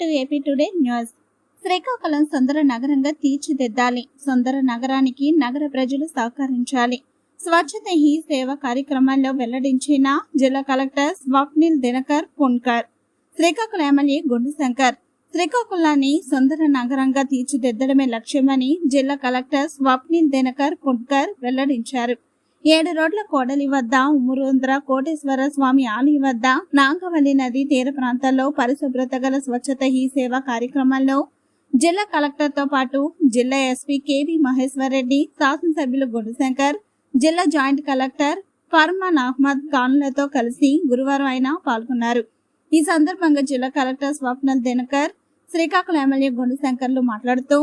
To AP today news Srikakulam సుందర నగరంగా తీర్చిదిద్దాలి. సుందర నగరానికి నగర ప్రజలు సహకరించాలి. స్వచ్ఛత హీ సేవ కార్యక్రమాల్లో వెల్లడించిన జిల్లా కలెక్టర్ స్వప్నిల్ దినకర్ పున్కర్ శ్రీకాకుళం ఎమ్మెల్యే గుండుశంకర్ శ్రీకాకుళాన్ని సుందర నగరంగా తీర్చిదిద్దడమే లక్ష్యమని జిల్లా కలెక్టర్ స్వప్నిల్ దినకర్ పున్కర్ వెల్లడించారు. ఏడు రోడ్ల కోడలి వద్ద ఉమురుంద్ర కోటేశ్వర స్వామి ఆలయం వద్ద నాగవల్లి నది తీర ప్రాంతాల్లో పరిశుభ్రత గల స్వచ్ఛత హీ సేవ కార్యక్రమంలో జిల్లా కలెక్టర్తో పాటు జిల్లా ఎస్పీ కేవి మహేశ్వర్ రెడ్డి శాసనసభ్యులు గుండశంకర్ జిల్లా జాయింట్ కలెక్టర్ ఫర్మాన్ అహ్మద్ ఖాన్లతో కలిసి గురువారం ఆయన పాల్గొన్నారు. ఈ సందర్భంగా జిల్లా కలెక్టర్ స్వప్నల్ దినకర్ శ్రీకాకుళం ఎమ్మెల్యే గుండశంకర్లు మాట్లాడుతూ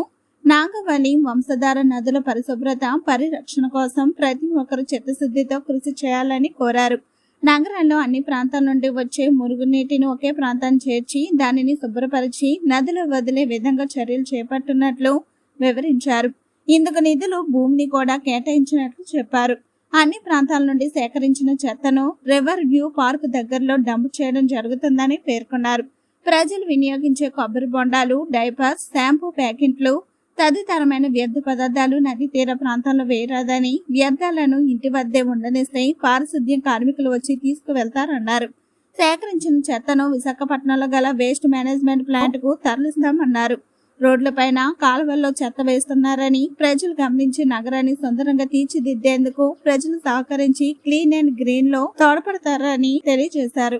నాగవల్లి వంశధార నదుల పరిశుభ్రత పరిరక్షణ కోసం ప్రతి ఒక్కరు చిత్తశుద్ధితో కృషి చేయాలని కోరారు. నగరంలో అన్ని ప్రాంతాల నుండి వచ్చే మురుగునీటిని ఒకే ప్రాంతాన్ని చేర్చి దానిని శుభ్రపరిచి నదులు వదిలే విధంగా చర్యలు చేపట్టినట్లు వివరించారు. ఇందుకు నిధులు భూమిని కూడా కేటాయించినట్లు చెప్పారు. అన్ని ప్రాంతాల నుండి సేకరించిన చెత్తను రివర్ వ్యూ పార్క్ దగ్గరలో డంప్ చేయడం జరుగుతుందని పేర్కొన్నారు. ప్రజలు వినియోగించే కొబ్బరి బొండాలు డైపర్స్ షాంపూ ప్యాకెట్లు తదితరమైన వ్యర్థ పదార్థాలు నది తీర ప్రాంతాల్లో వేయరాదని వ్యర్థాలను ఇంటి వద్దే ఉండనిస్తే పారిశుద్ధ్యం కార్మికులు వచ్చి తీసుకువెళ్తారన్నారు. సేకరించిన చెత్తను విశాఖపట్నంలో గల వేస్ట్ మేనేజ్మెంట్ ప్లాంట్కు తరలిస్తామన్నారు. రోడ్లపైన కాలువల్లో చెత్త వేస్తున్నారని ప్రజలు గమనించి నగరాన్ని సుందరంగా తీర్చిదిద్దేందుకు ప్రజలు సహకరించి క్లీన్ అండ్ గ్రీన్లో తోడ్పడతారని తెలియజేశారు.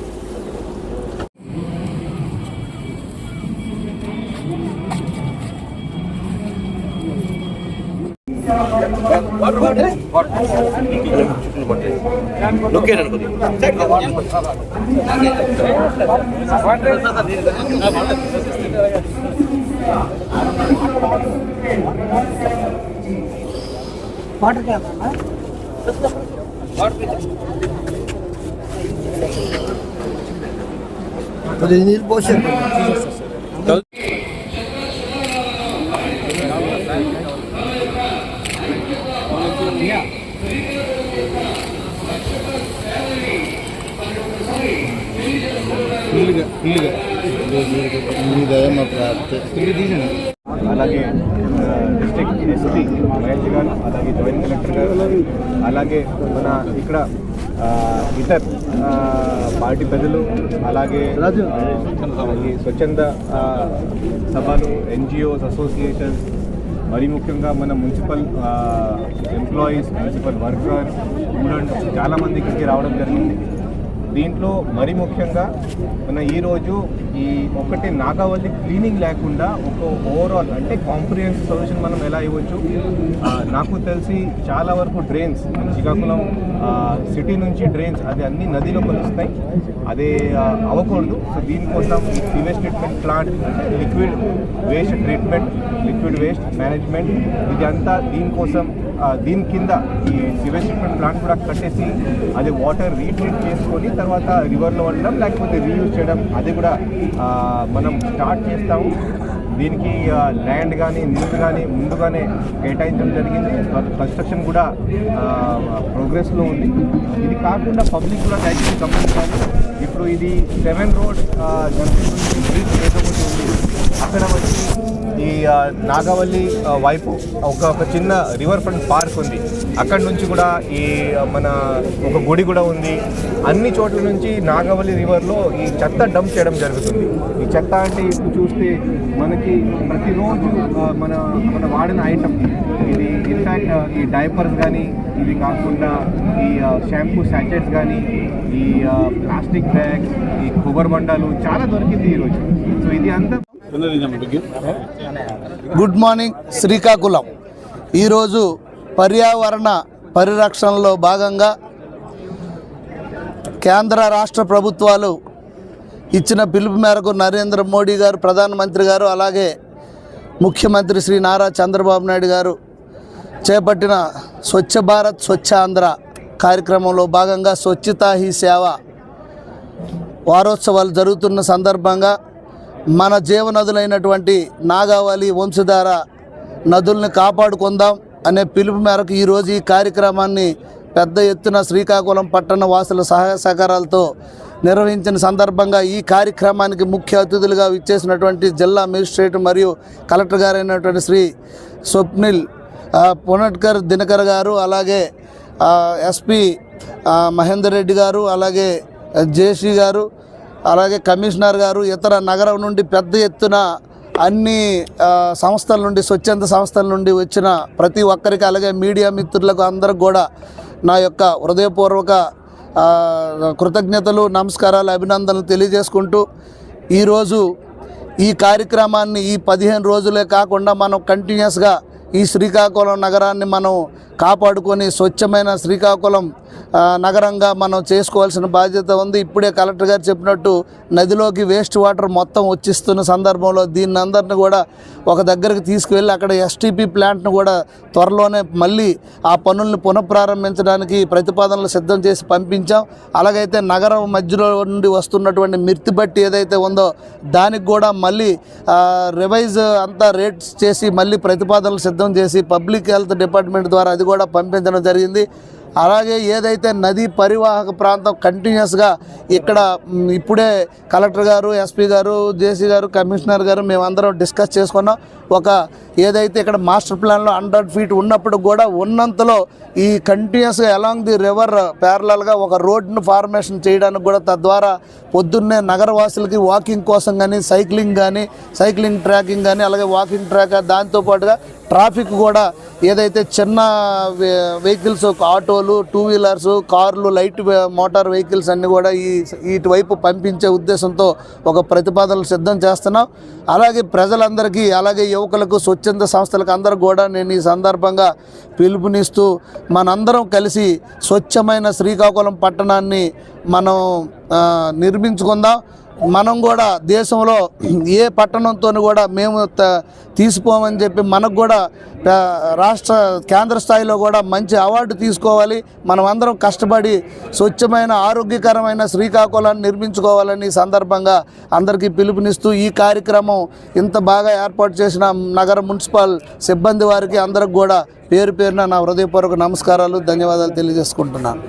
లొకేట్ అనుకోండి మరి నీళ్ళు పోసారు మీ ప్రార్థన అలాగే డిస్ట్రిక్ట్ ఎస్పీ మహేష్ గారు అలాగే జాయింట్ కలెక్టర్ గారు అలాగే మన ఇక్కడ ఇతర్ పార్టీ ప్రజలు అలాగే ఈ స్వచ్ఛంద సభలు ఎన్జిఓస్ అసోసియేషన్స్ మరి ముఖ్యంగా మన municipal employees municipal workers students చాలామంది ఇక్కడికి రావడం జరిగింది. దీంట్లో మరి ముఖ్యంగా మన ఈరోజు ఈ ఒకటి నాగావల్లి క్లీనింగ్ లేకుండా ఒక ఓవరాల్ అంటే కాంప్రిహెన్సివ్ సొల్యూషన్ మనం ఎలా ఇవ్వచ్చు? నాకు తెలిసి చాలా వరకు డ్రైన్స్ శ్రీకాకుళం సిటీ నుంచి డ్రైన్స్ అది అన్ని నదిలో కలుస్తాయి. అదే అవ్వకూడదు సో దీనికోసం sewage treatment plant liquid waste treatment liquid waste management ఇదంతా దీనికోసం దీని కింద ఈ సివేజ్ ట్రీట్మెంట్ ప్లాంట్ కూడా కట్టేసి అది వాటర్ రీట్రీట్ చేసుకొని తర్వాత రివర్లో ఉండడం లేకపోతే రీయూజ్ చేయడం అది కూడా మనం స్టార్ట్ చేస్తాము. దీనికి ల్యాండ్ కానీ నీళ్ళు కానీ ముందుగానే కేటాయించడం జరిగింది. కన్స్ట్రక్షన్ కూడా ప్రోగ్రెస్లో ఉంది. ఇది కాకుండా పబ్లిక్ కూడా దయచేసి గమనించాలి. ఇప్పుడు ఇది సెవెన్ రోడ్ జంక్షన్ నుంచి బ్రిడ్జ్ ఉంది. అక్కడ వచ్చి ఈ నాగవల్లి నాగావల్లి వైపు ఒక చిన్న రివర్ ఫ్రంట్ పార్క్ ఉంది. అక్కడి నుంచి కూడా ఈ మన ఒక గుడి కూడా ఉంది. అన్ని చోట్ల నుంచి నాగవల్లి రివర్లో ఈ చెత్త డంప్ చేయడం జరుగుతుంది. ఈ చెత్త అంటే ఇప్పుడు చూస్తే మనకి ప్రతిరోజు మన మన వాడిన ఐటమ్. ఇది ఇన్ఫ్యాక్ట్ ఈ డైపర్స్ కానీ ఇవి కాకుండా ఈ షాంపూ శాచెట్స్ కానీ ఈ ప్లాస్టిక్ బ్యాగ్స్ ఈ కొబ్బరి బండాలు చాలా దొరికింది ఈరోజు సో ఇది అంతా గుడ్ మార్నింగ్ శ్రీకాకుళం. ఈరోజు పర్యావరణ పరిరక్షణలో భాగంగా కేంద్ర రాష్ట్ర ప్రభుత్వాలు ఇచ్చిన పిలుపు మేరకు నరేంద్ర మోడీ గారు ప్రధానమంత్రి గారు అలాగే ముఖ్యమంత్రి శ్రీ నారా చంద్రబాబు నాయుడు గారు చేపట్టిన స్వచ్ఛ భారత్ స్వచ్ఛ ఆంధ్ర కార్యక్రమంలో భాగంగా స్వచ్ఛతా హీ సేవ వారోత్సవాలు జరుగుతున్న సందర్భంగా మన జీవనదులైనటువంటి నాగావళి వంశధార నదుల్ని కాపాడుకుందాం. అనే పిలుపు మేరకు ఈరోజు ఈ కార్యక్రమాన్ని పెద్ద ఎత్తున శ్రీకాకుళం పట్టణ వాసుల సహాయ సహకారాలతో నిర్వహించిన సందర్భంగా ఈ కార్యక్రమానికి ముఖ్య అతిథులుగా విచ్చేసినటువంటి జిల్లా మేజిస్ట్రేట్ మరియు కలెక్టర్ గారైనటువంటి శ్రీ స్వప్నిల్ పునట్కర్ దినకర్ గారు అలాగే ఎస్పి మహేందర్ రెడ్డి గారు అలాగే జేసీ గారు అలాగే కమిషనర్ గారు ఇతర నగరం నుండి పెద్ద ఎత్తున అన్ని సంస్థల నుండి స్వచ్ఛంద సంస్థల నుండి వచ్చిన ప్రతి ఒక్కరికి అలాగే మీడియా మిత్రులకు అందరికి కూడా నా యొక్క హృదయపూర్వక కృతజ్ఞతలు నమస్కారాలు అభినందనలు తెలియజేసుకుంటూ ఈరోజు ఈ కార్యక్రమాన్ని ఈ పదిహేను రోజులే కాకుండా మనం కంటిన్యూస్గా ఈ శ్రీకాకుళం నగరాన్ని మనం కాపాడుకొని స్వచ్ఛమైన శ్రీకాకుళం నగరంగా మనం చేసుకోవాల్సిన బాధ్యత ఉంది. ఇప్పుడే కలెక్టర్ గారు చెప్పినట్టు నదిలోకి వేస్ట్ వాటర్ మొత్తం వచ్చిస్తున్న సందర్భంలో దీన్ని అందరిని కూడా ఒక దగ్గరికి తీసుకువెళ్ళి అక్కడ ఎస్టీపీ ప్లాంట్ను కూడా త్వరలోనే మళ్ళీ ఆ పనుల్ని పునఃప్రారంభించడానికి ప్రతిపాదనలు సిద్ధం చేసి పంపించాం. అలాగైతే నగరం మధ్యలో నుండి వస్తున్నటువంటి మిర్తి బట్టి ఏదైతే ఉందో దానికి కూడా మళ్ళీ రివైజ్ అంతా రేట్స్ చేసి మళ్ళీ ప్రతిపాదనలు సిద్ధం చేసి పబ్లిక్ హెల్త్ డిపార్ట్మెంట్ ద్వారా అది కూడా పంపించడం జరిగింది. అలాగే ఏదైతే నదీ పరివాహక ప్రాంతం కంటిన్యూస్గా ఇక్కడ ఇప్పుడే కలెక్టర్ గారు ఎస్పీ గారు జేసీ గారు కమిషనర్ గారు మేమందరం డిస్కస్ చేసుకున్నాం. ఒక ఏదైతే ఇక్కడ మాస్టర్ ప్లాన్లో హండ్రెడ్ ఫీట్ ఉన్నప్పుడు కూడా ఉన్నంతలో ఈ కంటిన్యూస్గా అలాంగ్ ది రివర్ ప్యారలల్గా ఒక రోడ్ను ఫార్మేషన్ చేయడానికి కూడా తద్వారా పొద్దున్నే నగరవాసులకి వాకింగ్ కోసం కానీ సైక్లింగ్ కానీ సైక్లింగ్ ట్రాకింగ్ కానీ అలాగే వాకింగ్ ట్రాక్ దాంతోపాటుగా ట్రాఫిక్ కూడా ఏదైతే చిన్న వె- వెహికల్స్ ఆటోలు టూ వీలర్స్ కార్లు లైట్ మోటార్ వెహికల్స్ అన్నీ కూడా ఈ ఇటువైపు పంపించే ఉద్దేశంతో ఒక ప్రతిపాదనలు సిద్ధం చేస్తున్నాం. అలాగే ప్రజలందరికీ అలాగే యువకులకు స్వచ్ఛంద సంస్థలకు అందరూ కూడా నేను ఈ సందర్భంగా పిలుపునిస్తూ మనందరం కలిసి స్వచ్ఛమైన శ్రీకాకుళం పట్టణాన్ని మనం నిర్మించుకుందాం. మనం కూడా దేశంలో ఏ పట్టణంతో కూడా మేము తీసుకోమని తీసిపోమని చెప్పి మనకు కూడా రాష్ట్ర కేంద్ర స్థాయిలో కూడా మంచి అవార్డు తీసుకోవాలి. మనం అందరం కష్టపడి స్వచ్ఛమైన ఆరోగ్యకరమైన శ్రీకాకుళాన్ని నిర్మించుకోవాలని సందర్భంగా అందరికీ పిలుపునిస్తూ ఈ కార్యక్రమం ఇంత బాగా ఏర్పాటు చేసిన నగర మున్సిపల్ సిబ్బంది వారికి అందరికి కూడా పేరు పేరున నా హృదయపూర్వక నమస్కారాలు ధన్యవాదాలు తెలియజేసుకుంటున్నాను.